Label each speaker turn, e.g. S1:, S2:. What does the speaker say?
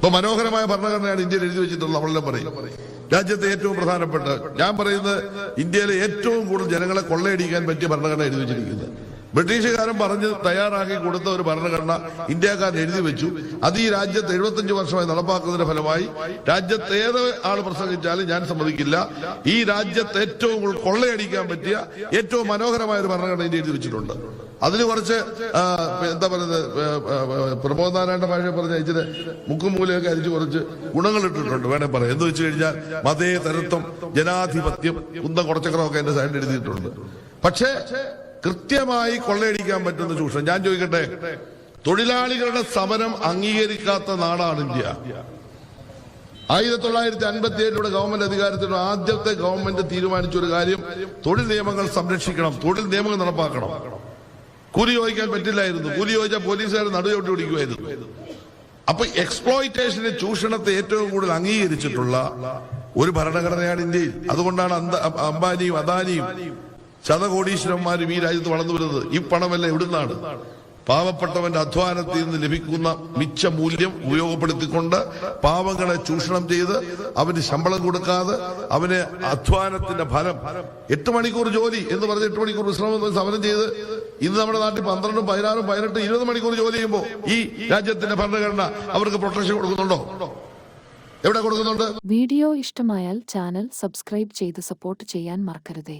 S1: ഇപ്പൊ മനോഹരമായ ഭരണഘടനയാണ് ഇന്ത്യയിൽ എഴുതി വെച്ചിട്ടുള്ളത്. നമ്മളെല്ലാം പറയും. രാജ്യത്തെ ഏറ്റവും പ്രധാനപ്പെട്ട ഞാൻ പറയുന്നത് ഇന്ത്യയിലെ ഏറ്റവും കൂടുതൽ ജനങ്ങളെ കൊള്ളയടിക്കാൻ പറ്റിയ ഭരണഘടന എഴുതി വെച്ചിരിക്കുന്നത്. ബ്രിട്ടീഷുകാരൻ പറഞ്ഞ് തയ്യാറാക്കി കൊടുത്ത ഒരു ഭരണഘടന ഇന്ത്യക്കാരൻ എഴുതി വെച്ചു. അത് ഈ രാജ്യത്ത് എഴുപത്തഞ്ച് വർഷമായി നടപ്പാക്കുന്നതിന്റെ ഫലമായി രാജ്യത്ത് ഏത് ആൾ പ്രസംഗിച്ചാലും ഞാൻ സമ്മതിക്കില്ല. ഈ രാജ്യത്ത് ഏറ്റവും കൊള്ളയടിക്കാൻ പറ്റിയ ഏറ്റവും മനോഹരമായ ഒരു ഭരണഘടന ഇന്ത്യ എഴുതി വെച്ചിട്ടുണ്ട്. അതിന് കുറച്ച് എന്താ പറയുന്നത് പ്രമോദ് നാരായണ ഭാഷ പറഞ്ഞ ഇച്ചിരി മുക്കും മൂലയൊക്കെ അരിച്ച് കുറച്ച് ഗുണങ്ങൾ ഇട്ടിട്ടുണ്ട്. വേണേ പറയാം. എന്ന് വെച്ച് കഴിഞ്ഞാൽ മതേതരത്വം ജനാധിപത്യം കുന്തം കുറച്ചക്രമൊക്കെ എന്റെ സൈഡിൽ എഴുതിയിട്ടുണ്ട്. പക്ഷേ കൃത്യമായി കൊള്ളയടിക്കാൻ പറ്റുന്ന ചൂഷണം. ഞാൻ ചോദിക്കട്ടെ? തൊഴിലാളികളുടെ സമരം അംഗീകരിക്കാത്ത നാടാണ് ഇന്ത്യ. ആയിരത്തി തൊള്ളായിരത്തി അൻപത്തി ഏഴിലൂടെ ഗവൺമെന്റ് അധികാരത്തിൽ ആദ്യത്തെ ഗവൺമെന്റ് തീരുമാനിച്ച ഒരു കാര്യം തൊഴിൽ നിയമങ്ങൾ സംരക്ഷിക്കണം തൊഴിൽ നിയമങ്ങൾ നടപ്പാക്കണം. കൂലി ചോദിക്കാൻ പറ്റില്ലായിരുന്നു. കൂലി ചോദിച്ചാൽ പോലീസുകാർ നടുചോട്ടി പിടിക്കുമായിരുന്നു. അപ്പൊ എക്സ്പ്ലോയിറ്റേഷന്റെ ചൂഷണത്തെ ഏറ്റവും കൂടുതൽ അംഗീകരിച്ചിട്ടുള്ള ഒരു ഭരണഘടനയാണ് ഇന്ത്യയിൽ. അതുകൊണ്ടാണ് അംബാനിയും അദാനിയും ശതകോടീശ്വരന്മാരും ഈ രാജ്യത്ത് വളർന്നു വരുന്നത് ഈ പണമല്ല എവിടുന്നാണ്? പാവപ്പെട്ടവന്റെ അധ്വാനത്തിൽ നിന്ന് ലഭിക്കുന്ന മിച്ച മൂല്യം ഉപയോഗപ്പെടുത്തിക്കൊണ്ട് പാവങ്ങളെ ചൂഷണം ചെയ്ത് അവന് ശമ്പളം കൊടുക്കാതെ അവന് അധ്വാനത്തിന്റെ ഫലം എട്ട് മണിക്കൂർ ജോലി എന്ന് പറഞ്ഞ് എട്ട് മണിക്കൂർ വിശ്രമം സമരം ചെയ്ത് ഇന്ന് നമ്മുടെ നാട്ടിൽ പന്ത്രണ്ടും പതിനാറും പതിനെട്ടും ഇരുപത് മണിക്കൂർ ജോലി ചെയ്യുമ്പോൾ ഈ രാജ്യത്തിന്റെ ഭരണഘടന അവർക്ക് പ്രൊട്ടക്ഷൻ കൊടുക്കുന്നുണ്ടോ? എവിടെ കൊടുക്കുന്നുണ്ട്?
S2: വീഡിയോ ഇഷ്ടമായാൽ ചാനൽ സബ്സ്ക്രൈബ് ചെയ്ത് സപ്പോർട്ട് ചെയ്യാൻ മറക്കരുതേ.